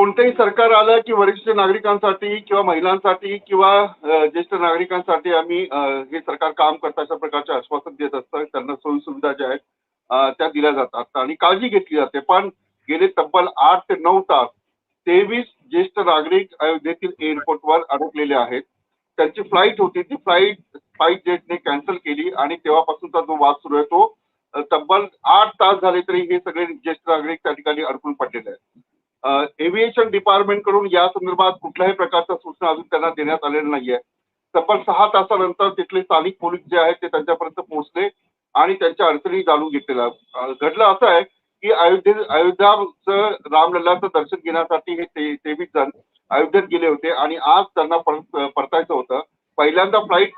कोणतंही सरकार आलं की वरिष्ठ नागरिकांसाठी किंवा महिलांसाठी किंवा ज्येष्ठ नागरिकांसाठी आम्ही हे सरकार काम करतं अशा प्रकारचे आश्वासन देत असतं. त्यांना सोयीसुविधा ज्या आहेत त्या दिल्या जातात आणि काळजी घेतली जाते. पण गेले तब्बल आठ ते नऊ तास तेवीस ज्येष्ठ नागरिक अयोध्येतील एअरपोर्टवर अडकलेले आहेत. त्यांची फ्लाईट होती. ती फ्लाईट स्पाईस जेटने कॅन्सल केली आणि तेव्हापासूनचा जो वाद सुरू आहे तो तब्बल आठ तास झाले तरी हे सगळे ज्येष्ठ नागरिक त्या ठिकाणी अडकून पडलेले आहेत. एव्हिएशन डिपार्टमेंटकडून या संदर्भात कुठल्याही प्रकारच्या सूचना अजून त्यांना देण्यात आलेल्या नाहीये. तब्बल सहा तासानंतर तिथले स्थानिक पोलीस जे आहेत ते त्यांच्यापर्यंत पोहोचले आणि त्यांच्या अडचणी जाणून घेतलेल्या. घडलं असं आहे की अयोध्ये अयोध्याचं रामलल्लाचं दर्शन घेण्यासाठी हे ते तेवीस जण अयोध्येत गेले होते आणि आज त्यांना परत परतायचं होतं. पहिल्यांदा फ्लाईट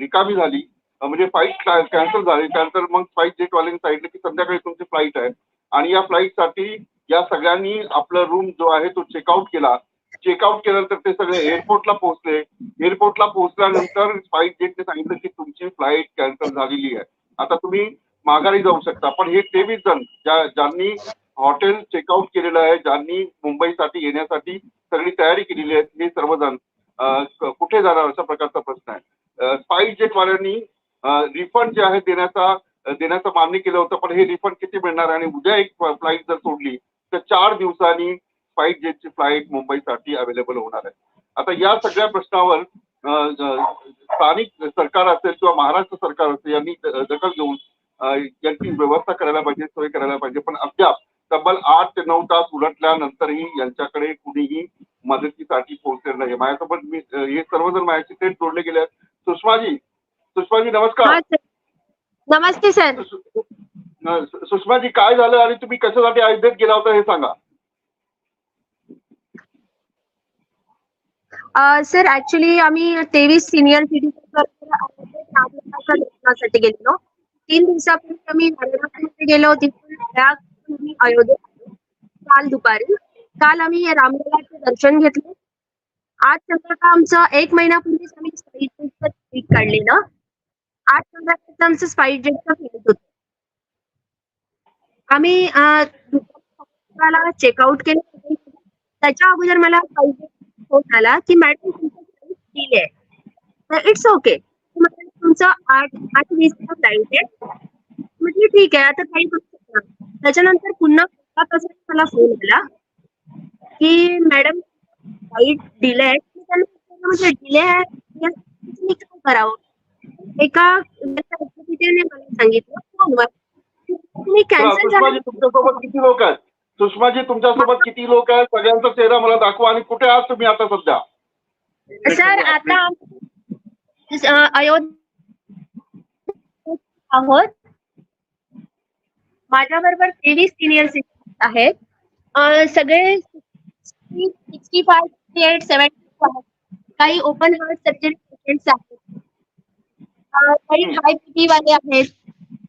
रिकामी झाली. म्हणजे फ्लाईट कॅन्सल झाली. त्यानंतर मग फ्लाईट जेटवाल्यांनी सांगितलं की संध्याकाळी तुमची फ्लाईट आहे. आणि या फ्लाईटसाठी या सगळ्यांनी आपला रूम जो आहे तो चेकआउट केला. चेकआउट केल्यानंतर ते सगळे एअरपोर्टला पोहोचले. एअरपोर्टला पोहोचल्यानंतर फ्लाईट जेटने सांगितलं की तुमची फ्लाईट कॅन्सल झालेली आहे. आता तुम्ही माघारी जाऊ शकता. पण हे तेवीस जण ज्या ज्यांनी हॉटेल चेकआउट केलेलं आहे ज्यांनी मुंबईसाठी येण्यासाठी सगळी तयारी केलेली आहे हे सर्वजण कुठे जाणार अशा प्रकारचा प्रश्न आहे. स्पाईस जेटवाल्यांनी रिफंड जे आहे देण्याचा देण्याचं मान्य केलं होतं पण हे रिफंड किती मिळणार आणि उद्या एक फ्लाईट जर सोडली तर चार दिवसांनी स्पाईस जेटची फ्लाईट मुंबईसाठी अवेलेबल होणार आहे. आता या सगळ्या प्रश्नावर स्थानिक सरकार असेल किंवा महाराष्ट्र सरकार असेल यांनी दखल घेऊन यांची व्यवस्था करायला पाहिजे सोय करायला पाहिजे. पण अद्याप तब्बल आठ ते नऊ तास उलटल्यानंतरही यांच्याकडे कुणीही मदतीसाठी पोहोचलेलं नाही माझ्यासोबत मी हे सर्वजण माझ्याशी थेट जोडले गेले आहेत. सुषमाजी सुषमाजी नमस्कार. नमस्ते सर. सुषमाजी काय झालं आणि तुम्ही कशासाठी अयोध्येत गेला होता हे सांगा. सर ऍक्च्युली आम्ही तेवीस सिनियर सिटीजनसाठी दर्शनासाठी गेलेलो. तीन दिवसापूर्वी आम्ही वाराणसीमध्ये गेलो. तिथून अयोध्येत काल. दुपारी. काल आम्ही रामललाचं दर्शन घेतलं. आज संध्याकाळ आमचं एक महिन्यापूर्वीच आम्ही स्पाईट जेटचं तिकीट काढलेलं. आज संध्याकाळचं आमचं स्पाईट जेटचं होतं. आम्ही अ, दुपारला चेकआउट केलं त्याच्या अगोदर मला फोन आला की मॅडम तुमचं फ्लाईट डिले आहे. तर इट्स ओके तुमचं आठ आठ वीसचा फ्लाईट आहे. म्हटलं ठीक आहे आता काही करू शकता त्याच्यानंतर पुन्हा प्रशासनाचा मला फोन आला की मॅडम फ्लाईट डिले आहे. मी त्यांना विचारलं, म्हणजे डिले आहे? मी काय करावं? एका मला सांगितलं फोनवर तुम्ही कॅन्सल सुषमाजी झालं. तुमच्यासोबत किती लोक आहेत? सुषमाजी तुमच्यासोबत किती लोक आहेत? सगळ्यांचा चेहरा मला दाखवा आणि कुठे आहात तुम्ही आता सध्या? सर आता अयोध्या आहोत. माझ्या बरोबर तेवीस सिनियर सिटीजन आहेत. अं, सगळे sixty five sixty eight seventy काही ओपन हार्ट सर्जरी पेशंट्स आहेत. अं, काही हाय बीपी वाले आहेत.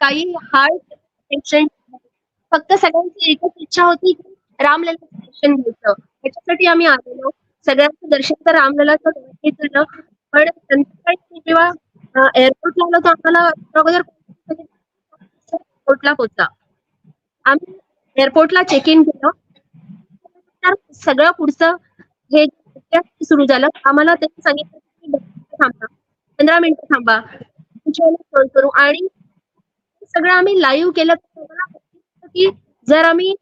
काही हार्ट पेशंट फक्त सगळ्यांची एकच इच्छा होती की रामलला दर्शन घ्यायचं. त्याच्यासाठी आम्ही आलेलो. सगळ्यांचं दर्शन तर रामललाचं झालं. पण संध्याकाळी जेव्हा एअरपोर्टला आलो तर आम्हाला अगोदर एअरपोर्टला पोहोचला आम्ही एअरपोर्टला चेक इन केलं. तर सगळं पुढचं हे सुरू झालं. आम्हाला त्यांनी सांगितलं की थांबा. पंधरा मिनिटं थांबा. तुमच्या कॉल करू. आणि सगळं आम्ही लाईव्ह केलं की जर आम्ही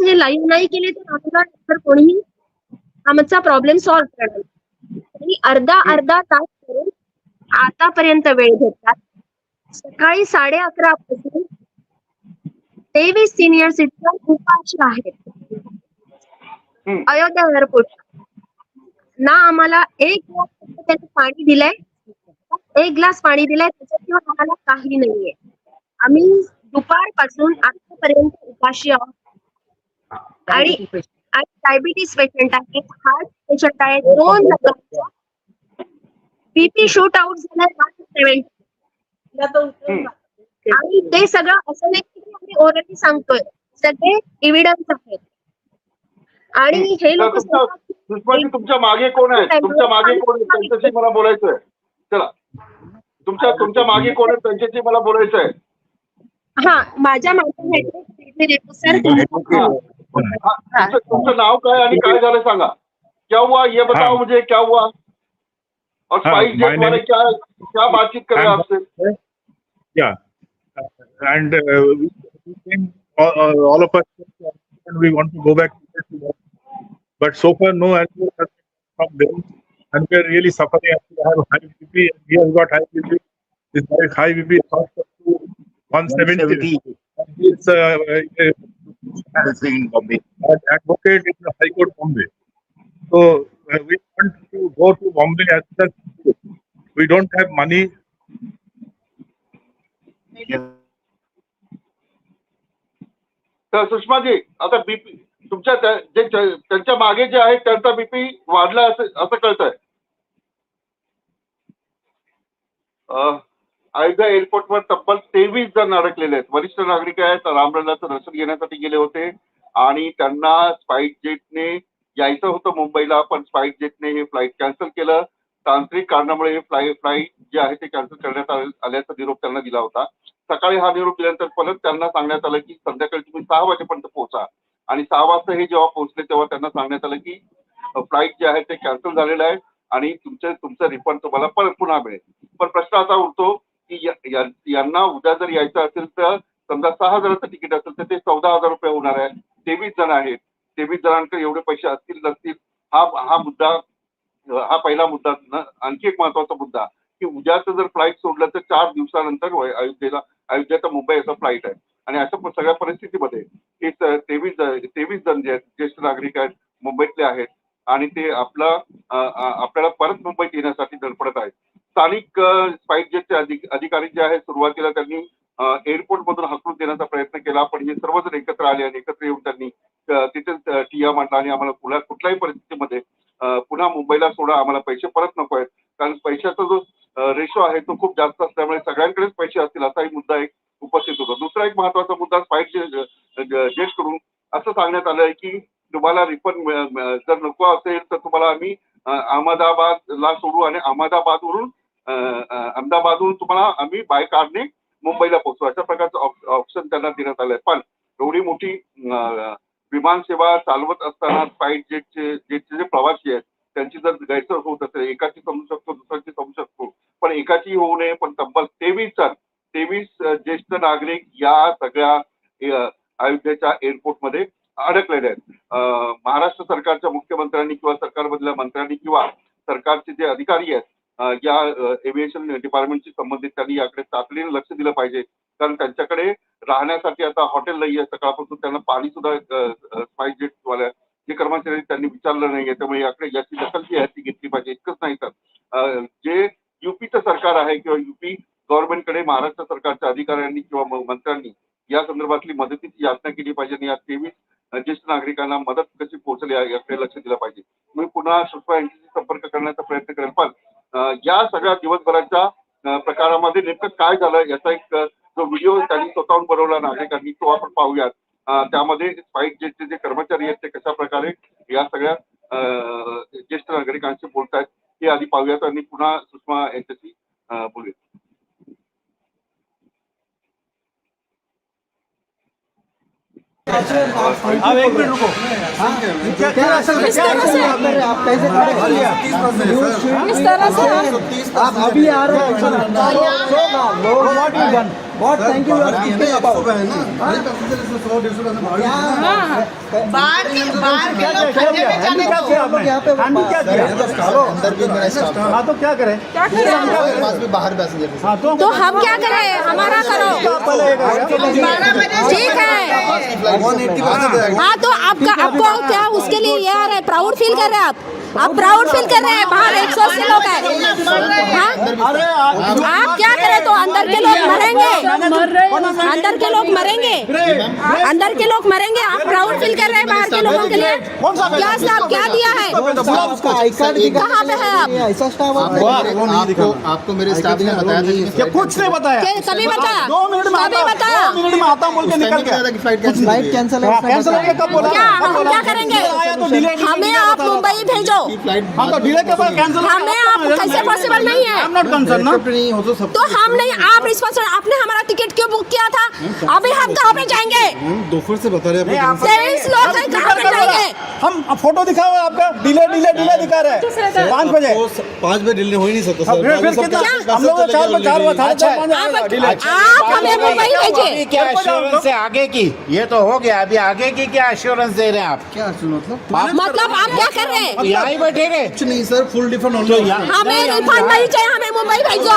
हे लाईव्ह नाही केले तर आम्हाला तर कोणीही आमचा प्रॉब्लेम सॉल्व्ह करणार आणि अर्धा अर्धा तास करून आतापर्यंत वेळ घेतला. सकाळी साडे अकरा पासून तेवीस सिनियर सिटीजन उपाशी आहेत. अयोध्या एअरपोर्ट ना आम्हाला एक ग्लास पाणी दिलंय. एक ग्लास पाणी दिलंय त्याच्याशिवाय आम्हाला काही नाहीये. आम्ही दुपारपासून आतापर्यंत उपाशी आहोत. आणि आणि डायबिटीस पेशंट आहेत हार्ट पेशंट आहेत दोन बीपी शूट आउट झालाय आणि ते सगळं असं नाही की आम्ही ओरली सांगतोय. सगळे एव्हिडन्स आहेत. आणि हे लोक तुमच्या मागे कोण आहेत? तुमच्या मागे कोण आहेत? त्यांच्याशी मला बोलायचं आहे चला. तुमच्या तुमच्या मागे कोण आहेत? त्यांच्याशी मला बोलायचं आहे हा माझ्या मागे सर हा. हा, तुमचं नाव काय आणि काय झालं सांगा क्या हुआ ये बताओ हाँ। मुझे क्या हुआ और हाँ, स्पाइस जेट वाले क्या क्या बातचीत कर रहे हैं आपसे Yeah. Uh, And uh, we we came, all, uh, all of us, and we want to go back. But so far, no answer from them. And we're really suffering. I have high BP, and he has got high BP. This very high BP is up to 170. And He's uh, uh, in Bombay. an advocate in the High Court, Bombay. So uh, we want to go to Bombay as soon as possible. We don't have money. तर सुषमाजी आता BP तुमच्या त्या- जे त्या- त्यांच्या मागे जे आहे त्यांचा बीपी वाढला असं असं कळतंय अं, अयोध्या एअरपोर्टवर तब्बल तेवीस जण अडकलेले आहेत. वरिष्ठ नागरिक आहेत. रामलल्लाचं दर्शन घेण्यासाठी गेले होते. आणि त्यांना स्पाईस जेटने यायचं होतं मुंबईला पण स्पाईस जेटने हे फ्लाईट कॅन्सल केलं. तांत्रिक कारणामुळे हे फ्लाईट फ्लाईट जे आहे ते कॅन्सल करण्यात आल्याचा निरोप त्यांना दिला होता. सकाळी हा निरोप दिल्यानंतर परत त्यांना सांगण्यात आलं की संध्याकाळी तुम्ही सहा वाजेपर्यंत पोहोचा. आणि सहा वाजता हे जेव्हा पोहोचले तेव्हा त्यांना सांगण्यात आलं की फ्लाईट जे आहे ते कॅन्सल झालेलं आहे. आणि तुमचे तुमचं रिफंड तुम्हाला परत पुन्हा मिळेल. पण प्रश्न असा उरतो की या- यांना उद्या जर यायचं असेल तर समजा सहा हजाराचं तिकीट असेल तर ते चौदा हजार रुपये होणार आहे. तेवीस जण आहेत. तेवीस जणांकडे एवढे पैसे असतील नसतील हा हा मुद्दा हा पहिला मुद्दा आणखी एक महत्त्वाचा मुद्दा की उद्याचं जर फ्लाईट सोडलं तर चार दिवसानंतर अयोध्येला अयोध्या तर मुंबई असा फ्लाईट आहे. आणि अशा सगळ्या परिस्थितीमध्ये हे तेवीस ज- तेवीस जण जे आहेत ज्येष्ठ नागरिक आहेत मुंबईतले आहेत आणि ते आपला आपल्याला परत मुंबईत येण्यासाठी धडपडत आहेत. स्थानिक स्पाईस जेटचे अधिक अधिकारी जे आहेत सुरुवातीला त्यांनी एअरपोर्ट मधून हकलून देण्याचा प्रयत्न केला पण हे सर्वजण एकत्र आले आणि एकत्र येऊन त्यांनी तिथेच टिया मांडला आणि आम्हाला पुन्हा कुठल्याही परिस्थितीमध्ये पुन्हा मुंबईला सोडा आम्हाला पैसे परत नको आहेत. कारण पैशाचा जो रेशो आहे तो खूप जास्त असल्यामुळे सगळ्यांकडेच पैसे असतील असाही मुद्दा एक उपस्थित होतो. दुसरा एक महत्त्वाचा मुद्दा स्पाईस जेट करून असं सांगण्यात आलं आहे की तुम्हाला रिफंड जर नको असेल तर तुम्हाला आम्ही अहमदाबाद अहमदाबादला सोडू आणि अहमदाबादवरून अहमदाबादहून तुम्हाला आम्ही बाय कारने मुंबईला पोहोचू अशा प्रकारचं ऑप्शन त्यांना देण्यात आलंय. पण एवढी मोठी विमान सेवा चालवत असताना स्पाईस जेटचे जेटचे जे प्रवासी आहेत त्यांची जर गैरसोय होत असेल एकाची समजू शकतो दुसऱ्याची समजू शकतो. पण एकाची होऊ नये पण तब्बल तेवीस जण तेवीस ज्येष्ठ नागरिक या सगळ्या अयोध्येच्या एअरपोर्टमध्ये अडकलेले आहेत. महाराष्ट्र सरकारच्या मुख्यमंत्र्यांनी किंवा सरकारमधल्या मंत्र्यांनी किंवा सरकारचे जे अधिकारी आहेत या एव्हिएशन डिपार्टमेंटशी संबंधित त्यांनी याकडे तातडीने लक्ष दिलं पाहिजे. कारण त्यांच्याकडे राहण्यासाठी आता हॉटेल नाही आहे सकाळपासून त्यांना पाणी सुद्धा स्पाईस जेट जे कर्मचारी त्यांनी विचारलं नाहीये. त्यामुळे याकडे याची दखल जी आहे ती घेतली पाहिजे. इतकंच नाही तर जे युपीचं सरकार आहे किंवा युपी गव्हर्नमेंटकडे महाराष्ट्र सरकारच्या अधिकाऱ्यांनी किंवा मंत्र्यांनी या संदर्भातली मदतीची याचना केली पाहिजे आणि या तेवीस ज्येष्ठ नागरिकांना मदत कशी पोहोचली आहे याकडे लक्ष दिलं पाहिजे. मी पुन्हा सुषमा यांच्याशी संपर्क करण्याचा प्रयत्न करेल पण या सगळ्या दिवसभराच्या प्रकारामध्ये नेमकं काय झालं याचा एक जो व्हिडिओ त्यांनी स्वतःहून बनवला नागरिकांनी तो आपण पाहूयात. त्यामध्ये स्पाईस जे जे कर्मचारी आहेत ते कशा प्रकारे या सगळ्या ज्येष्ठ नागरिकांशी बोलतायत हे आधी पाहूयात आणि पुन्हा सुषमा यांच्याशी बोलूयात. अब एक मिनट रुको। आप आप कैसे खड़े तरह से आप अभी आ रहे हैं। What you done what thank you are speaking about बाहर के बाहर के लोग में जाने क्या यहाँ पे हैंडल क्या किया अंदर भी मेरा स्टाफ है हाँ तो क्या करें क्या करें हमारे पास भी बाहर पैसेंजर है हाँ तो तो हम क्या करें हमारा करो ठीक है हाँ तो आपका आपको क्या उसके लिए ये आ रहा है प्राउड फील कर रहे हैं आप आप प्राउड फील कर रहे हैं बाहर एक सौ अस्सी लोग हैं हाँ? आप आप क्या करें तो अंदर के लोग मरेंगे। अंदर के लोग मरेंगे। अंदर के लोग मरेंगे। आप प्राउड फील कर रहे हैं बाहर के लोगों के लिए? क्या स्टाफ क्या दिया है? कहाँ पे है आप? आपको मेरे स्टाफ ने बताया था कि कुछ नहीं बताया। कभी बताया दो मिनट में कभी आता बताया दो मिनट में आता बोल के निकल गया। फ़्लाइट कैंसिल फ़्लाइट कैंसिल है गया कब बोला? क्या हम क्या करेंगे? तो हमें आप मुंबई भेजो। फ़्लाइट हाँ तो डिले के बाद कैंसिल हमें आप कैसे पॉसिबल नहीं है? नॉट कंसर्न ना। तो तो हम नहीं आप रिस्पॉन्सिबल आपने हमारा टिकट क्यों बुक किया था? अभी हम कहाँ पे जाएँगे? दोपहर से बता रहे हैं तेईस लोग कहाँ पे जाएँगे? हम फ़ोटो दिखा हुआ है आपका डिले डिले डिले दिखा रहे हैं। पाँच बजे। पाँच बजे डिले हो ही नहीं सकता कितना? हम लोग पाँच आप आप हमें मुंबई भेजिए। क्या एश्योरेंस है आगे की? ये तो हो गया अभी आगे की क्या एश्योरेंस दे रहे हैं आप? क्या मतलब? मतलब आप क्या कर रहे हैं? यहाँ ही बैठेंगे कुछ नहीं सर फुल डिफरेंट ऑनलाइन हमें रिफंड नहीं चाहिए हमें मुंबई भेजो।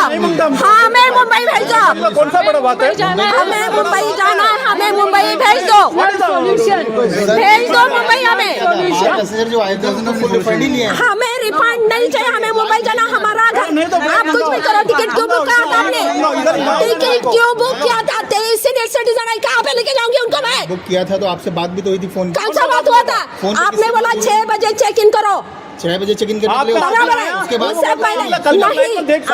हमें मुंबई भेजो। कौन सा बड़ा बात है? हमें मुंबई जाना है हमें मुंबई भेज दो। भेज दो मुंबई हमें। हमें रिफंड नहीं चाहिए हमें मुंबई जाना हमारा घर। आप कुछ भी करो टिकट क्यों बुक किया था आपने? टिकट क्यों बुक किया था? तेईस सीनियर सिटीजन है कहाँ पे लेके जाऊंगी उनको मैं? बुक किया था तो आपसे बात भी तो हुई थी फोन कौन सा बात हुआ था? आपने बोला को- छह बजे चेक इन करो। छह बजे चेक इन करने के लिए उसके बाद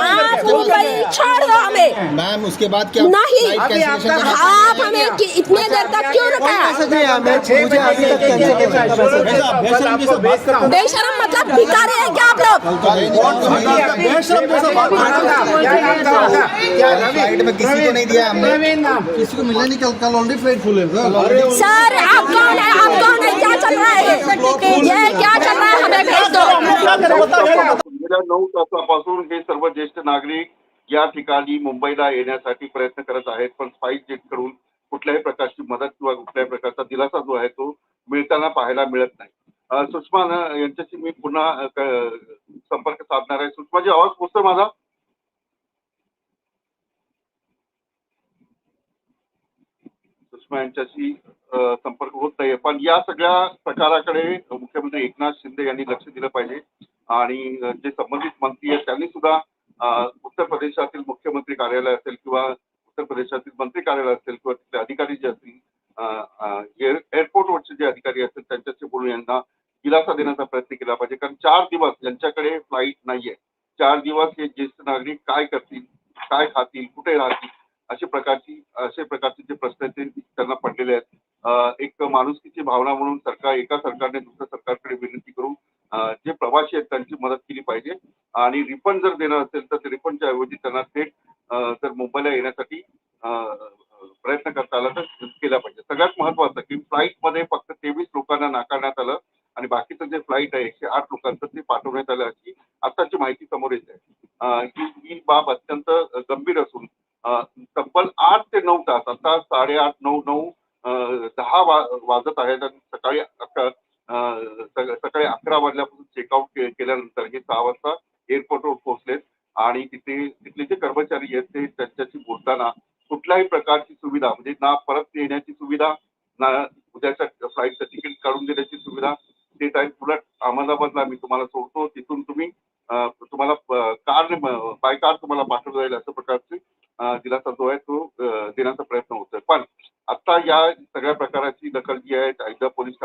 हैं। छोड़ दो हमें। मैम उसके बाद क्या? नहीं। आप हमें इतने देर तक क्यों रखा बेशरम मतलब भिखारी है क्या आप लोग? में किसी को नहीं दिया हमने। किसी को मिला नहीं कल कल ऑलरेडी फ़्लाइट फुल है। सर आप कौन है? आप कौन है? क्या चल रहा है? ये क्या चल रहा है? हमें गेल्या नऊ तासापासून हे सर्व ज्येष्ठ नागरिक या ठिकाणी मुंबईला येण्यासाठी प्रयत्न करत आहेत. पण स्पाइस जेटकडून कुठल्याही प्रकारची मदत किंवा कुठल्याही प्रकारचा दिलासा जो आहे तो मिळताना पाहायला मिळत नाही. सुषमा न- यांच्याशी मी पुन्हा संपर्क साधणार आहे. सुषमाजी आवाज पोचतोय माझा? सुषमा यांच्याशी संपर्क होत नाहीये. पण या सगळ्या प्रकाराकडे मुख्यमंत्री एकनाथ शिंदे यांनी लक्ष दिलं पाहिजे. आणि जे संबंधित मंत्री आहेत त्यांनी सुद्धा उत्तर प्रदेशातील मुख्यमंत्री कार्यालय असेल किंवा उत्तर प्रदेशातील मंत्री कार्यालय असेल किंवा तिथले अधिकारी जे असतील एअर- एअरपोर्टवरचे जे अधिकारी असतील त्यांच्याशी बोलून यांना दिलासा देण्याचा प्रयत्न केला पाहिजे. कारण चार दिवस यांच्याकडे फ्लाईट नाहीये. चार दिवस हे ज्येष्ठ नागरिक काय करतील काय खातील कुठे राहतील अशा प्रकारची असे प्रकारचे जे प्रश्न आहेत ते त्यांना पडलेले आहेत. एक माणुसकीची भावना म्हणून सरकार एका सरकारने दुसऱ्या सरकारकडे विनंती करून जे प्रवासी आहेत त्यांची मदत केली पाहिजे. आणि रिफंड जर देणं असेल तर रिफंडच्या ऐवजी त्यांना थेट तर जर मुंबईला येण्यासाठी प्रयत्न करता आला तर केला पाहिजे. सगळ्यात महत्वाचं की फ्लाईटमध्ये फक्त तेवीस लोकांना नाकारण्यात आलं आणि बाकीचं जे फ्लाईट आहे एकशे आठ लोकांचं ते पाठवण्यात आलं अशी आताची माहिती समोर येत. आहे ही बाब अत्यंत गंभीर असून तब्बल आठ ते नऊ तास आता साडेआठ नऊ नऊ दहा वाजत आहेत आणि सकाळी अकरा सकाळी अकरा वाजल्यापासून चेकआउट केल्यानंतर हे सहा वाजता एअरपोर्टवर पोहोचलेत आणि तिथे तिथले जे कर्मचारी आहेत ते त्यांच्याशी बोलताना कुठल्याही प्रकारची सुविधा म्हणजे ना परत येण्याची सुविधा ना उद्याच्या फ्लाईटचं तिकीट काढून देण्याची सुविधा ते टाईम उलट अहमदाबादला मी तुम्हाला सोडतो. तिथून तुम्ही तुम्हाला कार बाय कार तुम्हाला पाठवलं जाईल असं प्रकार अं, दिलासा जो आहे तो अं, देण्याचा प्रयत्न होतोय पण आता या सगळ्या प्रकाराची दखल जी आहे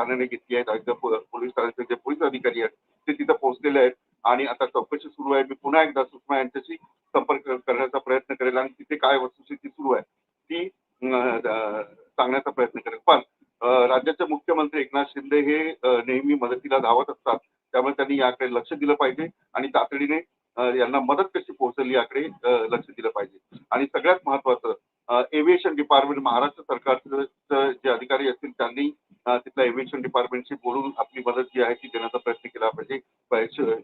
अयोध्या घेतली आहेत अयोध्या पोलीस ठाण्याचे जे पोलीस अधिकारी आहेत ते तिथं पोहोचलेले आहेत. आणि आता चौकशी सुरू आहे. मी पुन्हा एकदा सुषमा यांच्याशी संपर्क करण्याचा प्रयत्न करेल. आणि तिथे काय वस्तुस्थिती सुरू आहे ती सांगण्याचा प्रयत्न करेल. पण राज्याचे मुख्यमंत्री एकनाथ शिंदे हे नेहमी मदतीला धावत असतात. त्यामुळे त्यांनी याकडे लक्ष दिलं पाहिजे. आणि तातडीने यांना मदत कशी पोहोचेल याकडे लक्ष दिलं पाहिजे. आणि सगळ्यात महत्वाचं एव्हिएशन डिपार्टमेंट महाराष्ट्र सरकारचं जे अधिकारी असतील त्यांनी तिथल्या एव्हिएशन डिपार्टमेंटशी बोलून आपली मदत जी आहे ती देण्याचा प्रयत्न केला पाहिजे.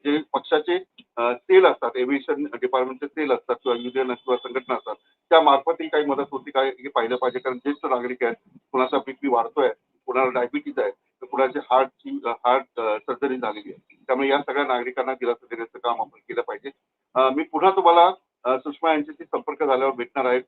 जे पक्षाचे सेल असतात एव्हिएशन डिपार्टमेंटचे सेल असतात किंवा युनियन किंवा संघटना असतात त्या मार्फतही काही मदत होती काय हे पाहिलं पाहिजे. कारण ज्येष्ठ नागरिक आहेत कुणाचा बीपी वाढतोय कुणाला डायबिटीज आहे तर कुणाची हार्टची हार्ट सर्जरी झालेली आहे. त्यामुळे या सगळ्या नागरिकांना दिलासा देण्याचं काम आपण केलं पाहिजे. मी पुन्हा तुम्हाला सुषमा यांच्याशी संपर्क झाल्यावर भेटणार आहे.